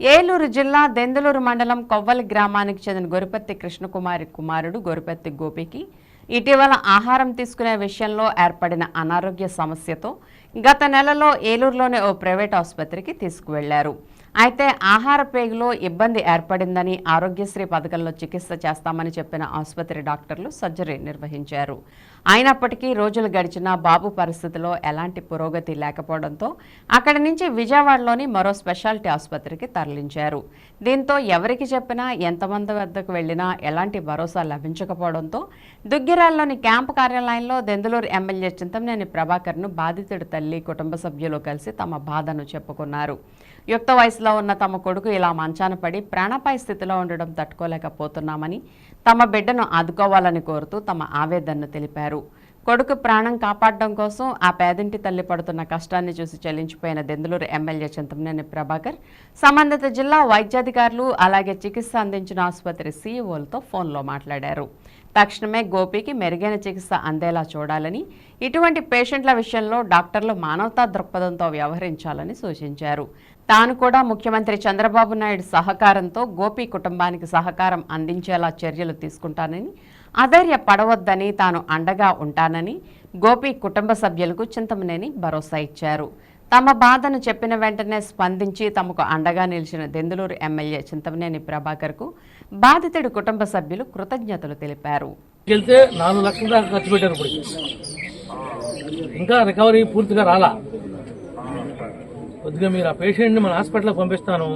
ఏలూరు జిల్లా దెందులూరు మండలం కొవ్వలి గ్రామానికి చెందిన గొరిపత్తి కృష్ణకుమారి కుమారుడు గొరిపత్తి గోపికి ఇటీవల ఆహారం తీసుకునే విషయంలో ఏర్పడిన అనారోగ్య సమస్యతో గత నెలలో ఏలూరులోని ఓ ప్రైవేట్ ఆసుపత్రికి తీసుకువెళ్ళారు. అయితే ఆహార పేగులో ఇబ్బంది ఏర్పడిందని ఆరోగ్యశ్రీ పథకంలో చికిత్స చేస్తామని చెప్పిన ఆసుపత్రి డాక్టర్లు సర్జరీ నిర్వహించారు. అయినప్పటికీ రోజులు గడిచినా బాబు పరిస్థితిలో ఎలాంటి పురోగతి లేకపోవడంతో అక్కడి నుంచి విజయవాడలోని మరో స్పెషాలిటీ ఆసుపత్రికి తరలించారు. దీంతో ఎవరికి చెప్పినా ఎంతమంది వద్దకు వెళ్ళినా ఎలాంటి భరోసా లభించకపోవడంతో దుగ్గిరాల్లోని క్యాంపు కార్యాలయంలో దెందులూరు ఎమ్మెల్యే చింతమనేని ప్రభాకర్ను బాధితుడి తల్లి కుటుంబ సభ్యులు కలిసి తమ బాధను చెప్పుకున్నారు. యుక్త వయసులో ఉన్న తమ కొడుకు ఇలా మంచాన పడి ప్రాణపాయ స్థితిలో ఉండడం తట్టుకోలేకపోతున్నామని తమ బిడ్డను ఆదుకోవాలని కోరుతూ తమ ఆవేదనను తెలిపారు. కొడుకు ప్రాణం కాపాడడం కోసం ఆ పేదింటి తల్లి పడుతున్న కష్టాన్ని చూసి చెల్లించిపోయిన దెందులూరు ఎమ్మెల్యే చింతమనేని ప్రభాకర్ సంబంధిత జిల్లా వైద్యాధికారులు అలాగే చికిత్స అందించిన ఆసుపత్రి సీఈఓలతో ఫోన్లో మాట్లాడారు. తక్షణమే గోపికి మెరుగైన చికిత్స అందేలా చూడాలని ఇటువంటి పేషెంట్ల విషయంలో డాక్టర్లు మానవతా దృక్పథంతో వ్యవహరించాలని సూచించారు. తాను కూడా ముఖ్యమంత్రి చంద్రబాబు నాయుడు సహకారంతో గోపి కుటుంబానికి సహకారం అందించేలా చర్యలు తీసుకుంటానని అధైర్య పడవద్దని తాను అండగా ఉంటానని గోపి కుటుంబ సభ్యులకు చింతమనేని భరోసా ఇచ్చారు. తమ బాధను చెప్పిన వెంటనే స్పందించి తమకు అండగా నిలిచిన దెందులూరు ఎమ్మెల్యే చింతమనేని ప్రభాకర్కు బాధితుడి కుటుంబ సభ్యులు కృతజ్ఞతలు తెలిపారు. ఇంకా రికవరీ పూర్తిగా రాలా. కొద్దిగా మీరు ఆ పేషెంట్ని మన హాస్పిటల్కి పంపిస్తాను.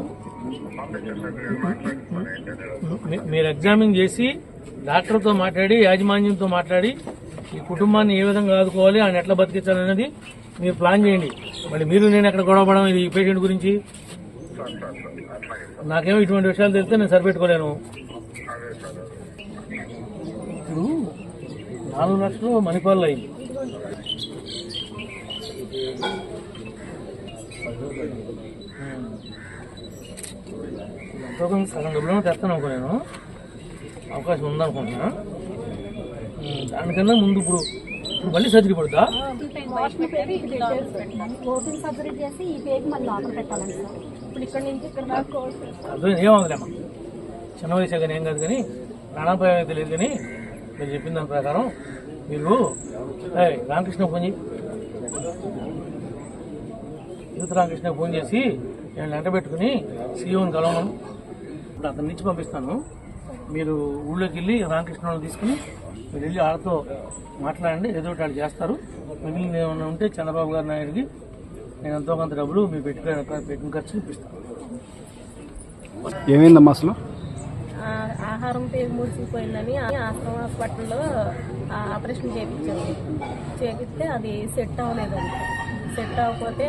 మీరు ఎగ్జామిన్ చేసి డాక్టర్తో మాట్లాడి యాజమాన్యంతో మాట్లాడి ఈ కుటుంబాన్ని ఏ విధంగా ఆదుకోవాలి ఆయన ఎట్లా బతికించాలనేది మీరు ప్లాన్ చేయండి. మళ్ళీ మీరు నేను ఎక్కడ గొడవపడడం ఇది ఈ పేషెంట్ గురించి? నాకేమో ఇటువంటి విషయాలు తెలిస్తే నేను సరిపెట్టుకోలేను. ఇప్పుడు నాలుగు లక్షలు మణిపాల్లో అయింది. ఎంతో కొంత సగం డబ్బులు తెస్తాను అనుకో నేను అవకాశం ఉందనుకుంటున్నా. దానికన్నా ముందు ఇప్పుడు ఇప్పుడు మళ్ళీ సర్జరీ పడుతుందా సర్జరీ చేసి ఈ పేరు మళ్ళీ లోపల పెట్టాలండి సార్. ఇప్పుడు ఇక్కడ నుంచి ఇక్కడ దాకా అర్థం ఏమవుతుందమ్మా చిన్న వయసే కానీ ఏం కాదు కానీ ప్రాణాపాయం తెలియదు కానీ మీరు చెప్పిన దాని ప్రకారం మీరు ఏయ్, రామకృష్ణ ఫోన్ చేయి యూత్ రామకృష్ణ ఫోన్ చేసి నేను లెటర్ పెట్టుకుని సీఓని కలవను. ఇప్పుడు అతని నుంచి పంపిస్తాను. మీరు ఊళ్ళోకి వెళ్ళి రామకృష్ణ వాళ్ళని తీసుకుని మీరు వెళ్ళి వాళ్ళతో మాట్లాడండి ఏదో ఒకటి వాళ్ళు చేస్తారు. మిగిలిన ఏమైనా ఉంటే చంద్రబాబు గారి నాయుడికి నేను ఎంతో కొంత డబ్బులు మీ పెట్టుకుని పెట్టిన ఖర్చు ఇప్పిస్తాను ఏమైందమ్మా అసలు? ఆహారం పేరు ముడిసిపోయిందని ఆశ్రమ హాస్పిటల్లో ఆ ఆపరేషన్ చేయించాము చేపిస్తే అది సెట్ అవ్వలేదండి సెట్ అవ్వకపోతే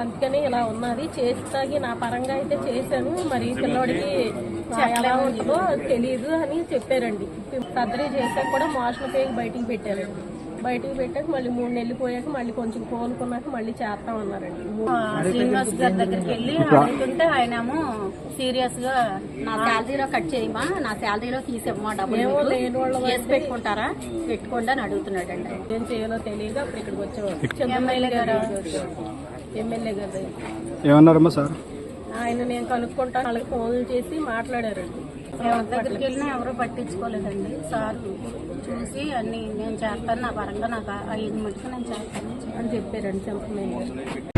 అందుకని ఇలా ఉన్నది. చేస్తాగి నా పరంగా అయితే చేశాను. మరి పిల్లోడికి ఎలా ఉంటుందో తెలియదు అని చెప్పారండి. సర్జరీ చేశాక కూడా మోషన్ పేగి బయటికి పెట్టారండి బయటికి పెట్టాక మళ్ళీ మూడు నెలలు పోయాక మళ్ళీ కొంచెం కోలుకున్నాక మళ్ళీ చేస్తామన్నారండి శ్రీనివాస్ గారి దగ్గరికి వెళ్ళి అడుగుతుంటే ఆయనేమో సీరియస్గా నా శాలరీలో కట్ చేయమా? నా శాలరీలో తీసేమ్మా డబ్బులు చేసి పెట్టుకుంటారా? పెట్టుకోండి అని అడుగుతున్నాడండి. ఏం చేయాలో తెలియదు అప్పుడు ఇక్కడికి వచ్చేవాడు. ఎమ్మెల్యే గారు. ఎమ్మెల్యే గారి. ఏమన్నారమ్మా సార్? ఆయన నేను కనుక్కుంటా వాళ్ళకి ఫోన్లు చేసి మాట్లాడారండి ఎవరి దగ్గరికి వెళ్ళినా ఎవరూ పట్టించుకోలేదండి. సార్ చూసి అన్ని నేను చేస్తాను నా పరంగా నాకు ఐదు మటుకు నేను చేస్తాను. అని చెప్పారండి చంపమయ్య